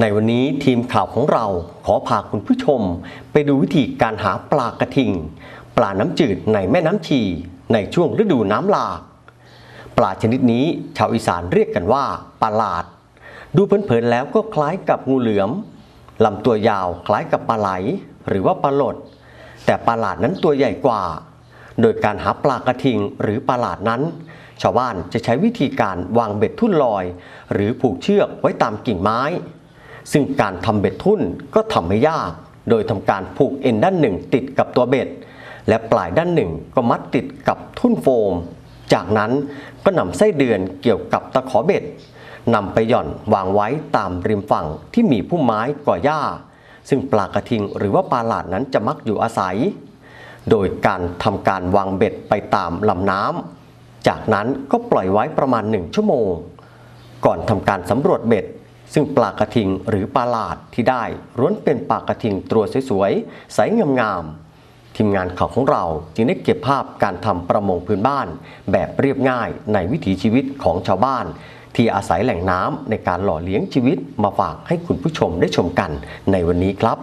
ในวันนี้ทีมข่าวของเราขอพาคุณผู้ชม ไปดูวิธีการหาปลากระทิง ปลาน้ำจืดในแม่น้ำชี ในช่วงฤดูน้ำหลาก ปลาชนิดนี้ชาวอีสานเรียกกันว่าปลาหลาด ดูเผินๆแล้วก็คล้ายกับงูเหลือมลำตัวยาวคล้ายกับปลาไหล หรือว่าปลาหลด แต่ปลาหลาดนั้นตัวใหญ่กว่า โดยการหาปลากระทิงหรือปลาหลาดนั้น ชาวบ้านจะใช้วิธีการวางเบ็ดทุ่นลอย หรือผูกเชือกไว้ตามกิ่งไม้ ซึ่งการทำเบ็ดทุ่นก็ทำไม่ยาก โดยทำการผูกเอ็นด้านหนึ่งติดกับตัวเบ็ด และปลายด้านหนึ่งก็มัดติดกับทุ่นโฟม จากนั้นก็นำไส้เดือนเกี่ยวกับตะขอเบ็ดนำไปหย่อนวางไว้ตามริมฝั่งที่มีพุ่มไม้ก่อหญ้า ซึ่งปลากระทิงหรือว่าปลาหลาดนั้นจะมักอยู่อาศัย โดยการทำการวางเบ็ดไปตามลำน้ำจากนั้นก็ปล่อยไว้ประมาณ1ชั่วโมง ก่อนทำการสำรวจเบ็ด ซึ่งปลากระทิงหรือปลาหลาดที่ได้ร้วนเป็นปลากระทิงตัวสวยๆใสงามๆทีมงานข่าวของเราจึงได้เก็บภาพการทำประมงพื้นบ้าน แบบเรียบง่ายในวิถีชีวิตของชาวบ้าน ที่อาศัยแหล่งน้ำในการหล่อเลี้ยงชีวิตมาฝากให้คุณผู้ชมได้ชมกันในวันนี้ครับ